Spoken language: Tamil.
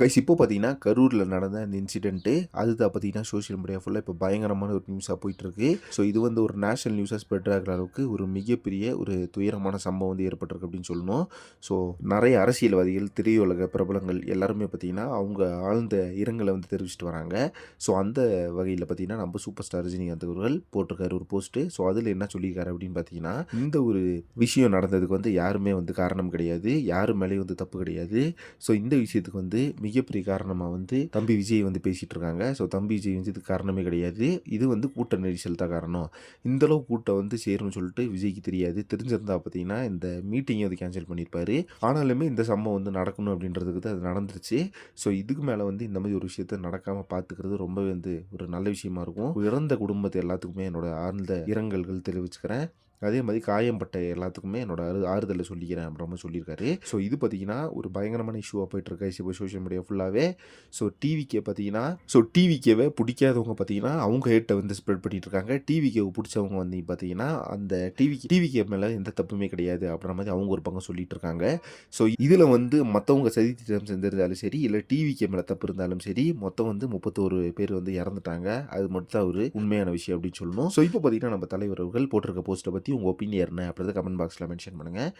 கைஸ் இப்போ பார்த்தீங்கன்னா கரூரில் நடந்த அந்த இன்சிடென்ட்டு அதுதான் பார்த்தீங்கன்னா சோஷியல் மீடியா ஃபுல்லாக இப்போ பயங்கரமான ஒரு நியூஸாக போயிட்டுருக்கு. ஸோ இது வந்து ஒரு நேஷனல் நியூஸாக ஸ்ப்ரெட் ஆகிற அளவுக்கு ஒரு மிகப்பெரிய ஒரு துயரமான சம்பவம் வந்து ஏற்பட்டிருக்கு அப்படின்னு சொல்லணும். ஸோ நிறைய அரசியல்வாதிகள் திரையுலக பிரபலங்கள் எல்லாருமே பார்த்தீங்கன்னா அவங்க ஆழ்ந்த இரங்கலை வந்து தெரிவிச்சிட்டு வராங்க. ஸோ அந்த வகையில் பார்த்தீங்கன்னா நம்ம சூப்பர் ஸ்டார் ரஜினிகாந்த் அவர்கள் போட்டிருக்காரு ஒரு போஸ்ட்டு ஸோ அதில் என்ன சொல்லியிருக்காரு அப்படின்னு பார்த்தீங்கன்னா இந்த ஒரு விஷயம் நடந்ததுக்கு வந்து யாருமே வந்து காரணம் கிடையாது. யாரும் மேலேயும் வந்து தப்பு கிடையாது. ஸோ இந்த விஷயத்துக்கு வந்து மிகப்பெரிய காரணமாக வந்து தம்பி விஜய் வந்து பேசிகிட்டு இருக்காங்க ஸோ தம்பி விஜய் வந்து இதுக்கு காரணமே கிடையாது. இது வந்து கூட்ட நெரிசல் தான் காரணம். இந்தளவு கூட்டம் வந்து சேரும்னு சொல்லிட்டு விஜய்க்கு தெரியாது. தெரிஞ்சிருந்தா பார்த்தீங்கன்னா இந்த மீட்டிங்கை வந்து கேன்சல் பண்ணியிருப்பாரு ஆனாலுமே இந்த சம்பவம் வந்து நடக்கணும் அப்படின்றதுக்கு தான் அது நடந்துருச்சு. ஸோ இதுக்கு மேலே வந்து இந்த மாதிரி ஒரு விஷயத்த நடக்காமல் பார்த்துக்கிறது ரொம்பவே வந்து ஒரு நல்ல விஷயமா இருக்கும். இறந்த குடும்பத்தை எல்லாத்துக்குமே என்னோட ஆழ்ந்த இரங்கல்கள் தெரிவிச்சுக்கிறேன். அதே மாதிரி காயம்பட்ட எல்லாத்துக்குமே என்னோட அறு ஆறுதலை சொல்லிக்கிறேன் அப்படின்னு மாதிரி சொல்லியிருக்காரு. ஸோ இது பார்த்தீங்கன்னா ஒரு பயங்கரமான இஷ்யூவாக போயிட்டு இருக்கு இப்போ சோஷியல் மீடியா ஃபுல்லாகவே ஸோ டிவிக்கே பார்த்தீங்கன்னா ஸோ டிவிக்கேவை பிடிக்காதவங்க பார்த்தீங்கன்னா அவங்க ஹேட்டை வந்து ஸ்ப்ரெட் பண்ணிட்டு இருக்காங்க டிவிக்கேவை பிடிச்சவங்க வந்து பார்த்தீங்கன்னா அந்த டிவி டிவிக்கே மேலே எந்த தப்புமே கிடையாது அப்படின்ற மாதிரி அவங்க ஒரு பக்கம் சொல்லிட்டு இருக்காங்க ஸோ இதில் வந்து மற்றவங்க சதி திட்டம் செஞ்சிருந்தாலும் சரி இல்லை டிவிக்கே மேலே தப்பு இருந்தாலும் சரி மொத்தம் வந்து முப்பத்தோரு பேர் வந்து இறந்துட்டாங்க. அது மட்டும் தான் ஒரு உண்மையான விஷயம் அப்படின்னு சொல்லணும். ஸோ இப்போ பார்த்தீங்கன்னா நம்ம தலைவர் அவர்கள் போட்டிருக்க போஸ்ட்டை பற்றி பற்றி உங்கள் ஒப்பீனியன் என்ன? அப்படின்றத கமெண்ட் பாக்ஸில் மென்ஷன் பண்ணுங்கள்